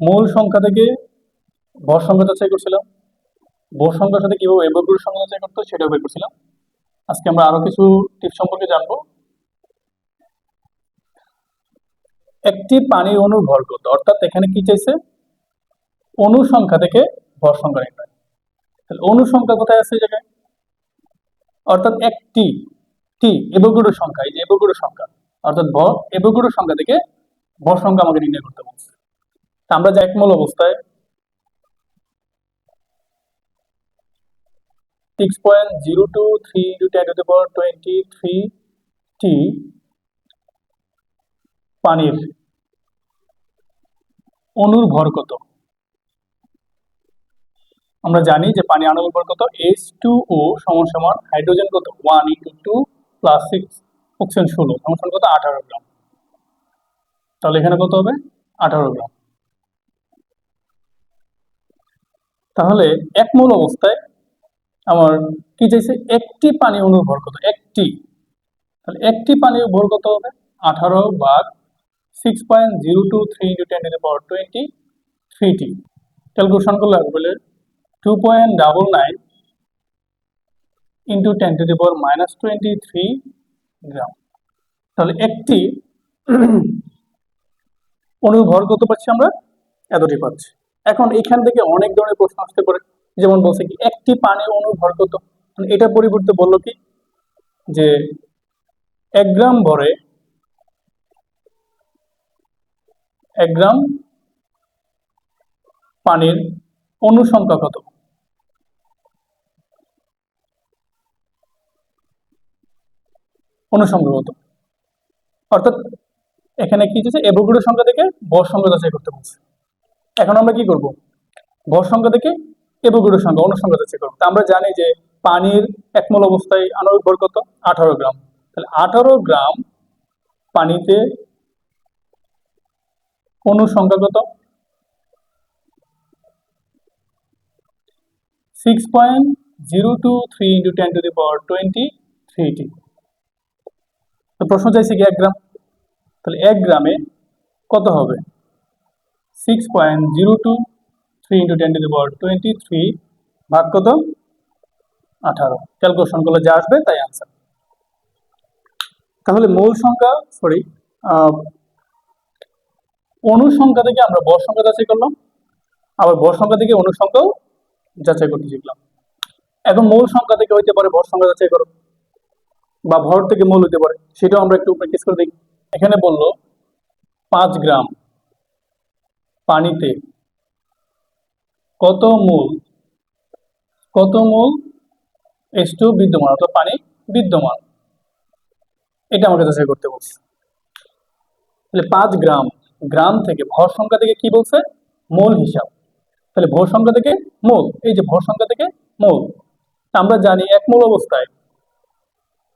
মূল সংখ্যা থেকে ভর সংখ্যা যাচাই করছিলাম। ভর সংখ্যার সাথে কীভাবে এবগুলোর সংখ্যা যাচাই করতে সেটাও বের করছিলাম। আজকে আমরা আরও কিছু টিপস সম্পর্কে জানব। একটি পানির অণুর ভর কত? অর্থাৎ এখানে কি চাইছে? অণু সংখ্যা থেকে ভর সংখ্যা নির্ণয়। তাহলে অণু সংখ্যা কোথায় আছে জায়গায়? অর্থাৎ একটি, টি এবগুড়ো সংখ্যা, এই যে এবগুড়ো সংখ্যা। অর্থাৎ ভর এবগুড়ো সংখ্যা থেকে ভর সংখ্যা আমাকে নির্ণয় করতে বলছে। আমরা যে একমূল অবস্থায়। Six point zero two three into ten to power twenty three টি পানির অণুর ভর কত? আমরা জানি যে পানি আণবিক ভর কত? এইচ টু ও সমান সমান হাইড্রোজেন কত? One into two plus six oxygen ষোলো সমান কত? আঠারো গ্রাম। তাহলে এখানে কত হবে? আঠারো গ্রাম। তাহলে এক মূল অবস্থায় আমার কি চাইছে? একটি পানি অণুর ভর কত একটি। তাহলে একটি পানির ভর কত হবে আঠারো ভাগ six point zero two three into ten to power twenty three T calculation করলে আসবে two point double nine into ten to power minus twenty three gram তাহলে একটি অণুর ভর কত পাচ্ছি আমরা, এতটি পাচ্ছি। এখন এখান থেকে অনেক ধরনের প্রশ্ন আসতে পারে। যেমন বলছে কি, একটি পানি অণুর ভর কত? মানে এটা পরিবর্তে বলল কি, যে এক গ্রাম ভরে এক গ্রাম পানির অণু সংখ্যা কত? অণু সংখ্যা কত? অর্থাৎ এখানে কি হচ্ছে এবগুড়ো সংখ্যা থেকে বর সংখ্যা যাচাই করতে বলছে। এখন আমরা কি করব? ভর সংখ্যা থেকে এবগুড়ো সংখ্যা অণু সংখ্যা যাচাই করব। আমরা জানি যে পানির একমূল অবস্থায় আণবিক ভর কত? আঠারো গ্রাম। তাহলে আঠারো গ্রাম পানিতে অণু সংখ্যা কত? Six point zero two three into ten to the power twenty three টি তো প্রশ্ন চাইছে কি এক গ্রাম? তাহলে এক গ্রামে কত হবে? Six point zero two three into ten to the power twenty three ভাগ কত আঠারো ক্যালকুলেশন করলে যা আসবে তাই আনসার তাহলে মূল সংখ্যা সরি অণু সংখ্যা থেকে আমরা বর সংখ্যা যাচাই করলাম। আবার বর সংখ্যা থেকে অণু সংখ্যাও যাচাই করতে শিখলাম। এখন মূল সংখ্যা থেকে হইতে পারে ভর সংখ্যা যাচাই করো। বা ভর থেকে মূল হইতে পারে। সেটাও আমরা একটু প্র্যাকটিস করে দেখি। এখানে বলল পাঁচ গ্রাম। পানিতে। কত মূল? কত মূল? এস টু বিদ্যমান অর্থাৎ পানি বিদ্যমান। এটা আমাকে যাচাই করতে বলছে। তাহলে পাঁচ গ্রাম গ্রাম থেকে ভর সংখ্যা থেকে কি বলছে? মোল হিসাব। তাহলে ভর সংখ্যা থেকে মোল, এই যে ভর সংখ্যা থেকে মোল। আমরা জানি এক মোল অবস্থায়।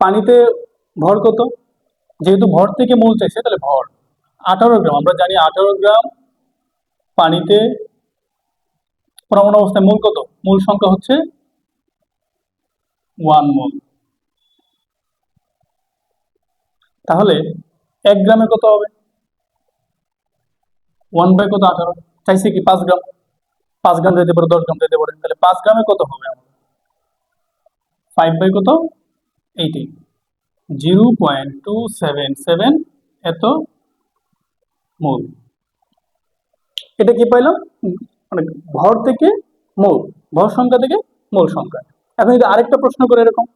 পানিতে ভর কত? যেহেতু ভর থেকে মোল চাইছে, তাহলে ভর। আঠারো গ্রাম, আমরা জানি আঠারো গ্রাম পানিতে প্রমাণ অবস্থায় মূল কত? মূল সংখ্যা হচ্ছে ওয়ান মোল তাহলে এক গ্রামে কত হবে? ওয়ান বাই কত? আঠারো। চাইছে কি পাঁচ গ্রাম? পাঁচ গ্রাম দিতে পারে, দশ গ্রাম দিতে পারে। তাহলে পাঁচ গ্রামে কত হবে আমার? ফাইভ বাই কত? Eighty zero point two seven seven এত মোল। এটা কি পাইলাম? মানে ভর থেকে মোল, ভর সংখ্যা থেকে মোল সংখ্যা। এখন যদি আরেকটা প্রশ্ন করে এরকম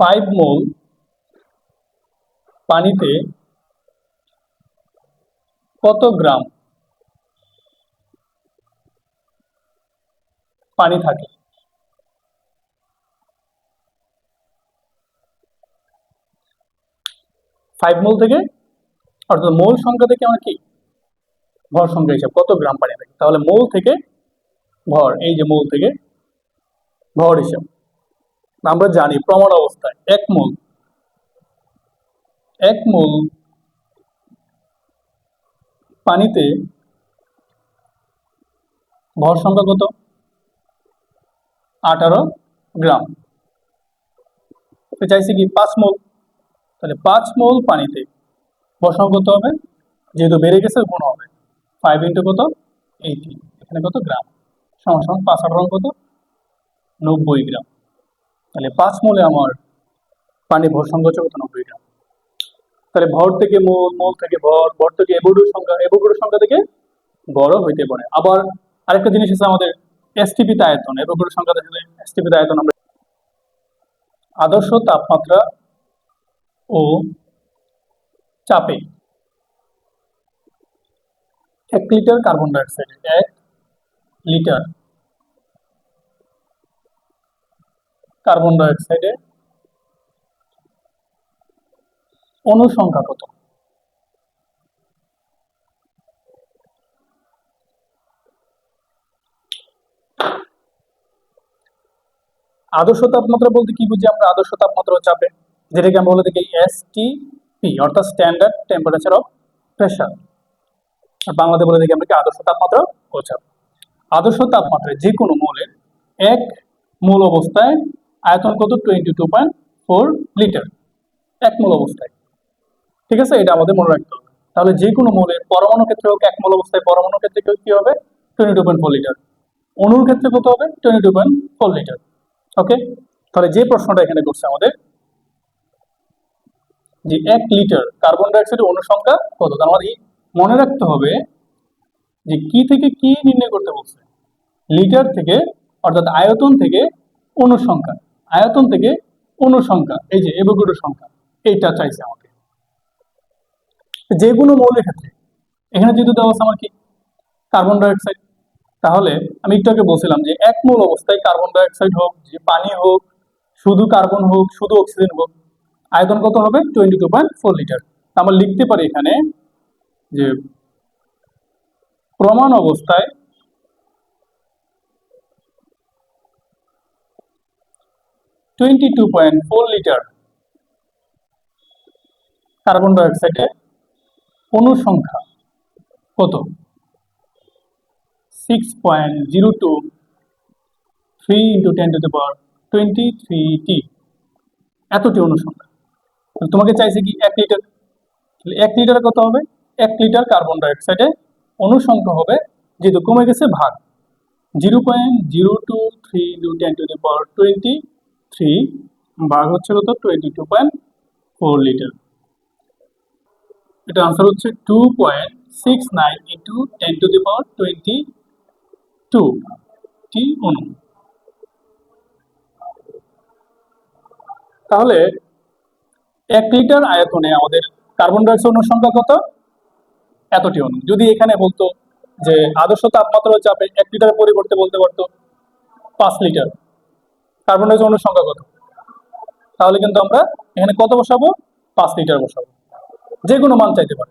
ফাইভ মোল পানিতে কত গ্রাম পানি থাকে? ফাইভ মোল থেকে, অর্থাৎ মোল সংখ্যা থেকে আমরা কি ভর সংখ্যা হিসাব, কত গ্রাম পানি থাকে? তাহলে মোল থেকে ভর এই যে মোল থেকে ভর হিসাব। আমরা জানি প্রমাণ অবস্থায় এক মোল এক মোল পানিতে ভর সংখ্যা কত? আঠারো গ্রাম। চাইছি কি পাঁচ মোল? তাহলে পাঁচ মোল পানিতে ভর সংখ্যা কত হবে? যেহেতু বেড়ে গেছে, গুণ হবে। ফাইভ ইন্টু কত? এইটি এখানে কত? গ্রাম। সমান সমান পাঁচ আট রং কত? নব্বই গ্রাম। তাহলে পাঁচ মোলে আমার পানি ভর সংখ্যা কত? নব্বই গ্রাম। তাহলে ভর থেকে মোল মোল থেকে ভর ভর থেকে এবোডোর সংখ্যা এবোডোর সংখ্যা থেকে বড় হইতে পারে। আবার আরেকটা জিনিস আছে আমাদের এসটিপিতে আয়তন। এবোডোর সংখ্যা দেখলে এসটিপিতে আয়তন আমরা আদর্শ তাপমাত্রা ও চাপে এক লিটার কার্বন ডাইঅক্সাইড এক লিটার কার্বন ডাইঅক্সাইডে অনুসংখ্যা কত? আদর্শ তাপমাত্রা বলতে কি বুঝি আমরা? আদর্শ তাপমাত্রা চাপে যেটাকে আমরা বলে থাকি এস টি পি অর্থাৎ স্ট্যান্ডার্ড টেম্পারেচার অফ প্রেশার বাংলাতে বলে দেখি আমরা কি আদর্শ তাপমাত্রা ও আদর্শ তাপমাত্রায় যে কোনো মৌলের এক মূল অবস্থায় আয়তন কত? Twenty two point four litre. এক মূল অবস্থায়। ঠিক আছে? এটা আমাদের মনে রাখতে হবে। তাহলে যে কোনো মৌলের পরমাণু ক্ষেত্রে হোক, এক মূল অবস্থায় পরমাণু ক্ষেত্রে কি হবে? Twenty two point four litre. অণুর ক্ষেত্রে কত হবে? Twenty two point four litre. Okay তাহলে যে প্রশ্নটা এখানে করছে আমাদের, যে এক লিটার কার্বন ডাইঅক্সাইডের অনুসংখ্যা কত? তার মানে রাখতে হবে যে কি থেকে কি নির্ণয় করতে বলছে। লিটার থেকে, অর্থাৎ আয়তন থেকে অনুসংখ্যা। আয়তন থেকে অনুসংখ্যা, এই যে এবোগুডোর সংখ্যা, এইটা চাইছে আমাকে। যে কোনো মৌলের ক্ষেত্রে। এখানে যেহেতু দেওয়া আছে আমার কি কার্বন ডাইঅক্সাইড তাহলে আমি একটু আগে বলছিলাম যে এক মূল অবস্থায় কার্বন ডাইঅক্সাইড হোক, যে পানি হোক, শুধু কার্বন হোক, শুধু অক্সিজেন হোক, আয়তন কত হবে? Twenty two point four litre আমরা লিখতে পারি এখানে যে প্রমাণ অবস্থায় twenty two point four litre carbon ডাইঅক্সাইডের অনুসংখ্যা কত? Six point zero two three into ten to the power twenty three টি এতটি অনুসংখ্যা। তোমাকে চাইছে কি এক লিটার তাহলে এক লিটারে কত হবে? এক লিটার কার্বন ডাইঅক্সাইডে অনুসংখ্যা হবে, যেহেতু কমে গেছে, ভাগ। Zero point zero two three ten to the power twenty three ভাগ হচ্ছে কত? Twenty two point four litre এটা আনসার হচ্ছে two point six nine into ten to the power twenty two টি অনু? তাহলে এক লিটার আয়তনে আমাদের কার্বন ডাইঅক্সাইড অনুসংখ্যা কত? এতটি অনু। যদি এখানে বলতো যে আদর্শ তাপমাত্রা চাপে এক লিটার পরিবর্তে বলতে পারতো পাঁচ লিটার কার্বন ডাইঅক্সাইড অনুর সংখ্যা কত? তাহলে কিন্তু আমরা এখানে কত বসাবো? পাঁচ লিটার বসাবো। যে কোনো মান চাইতে পারে।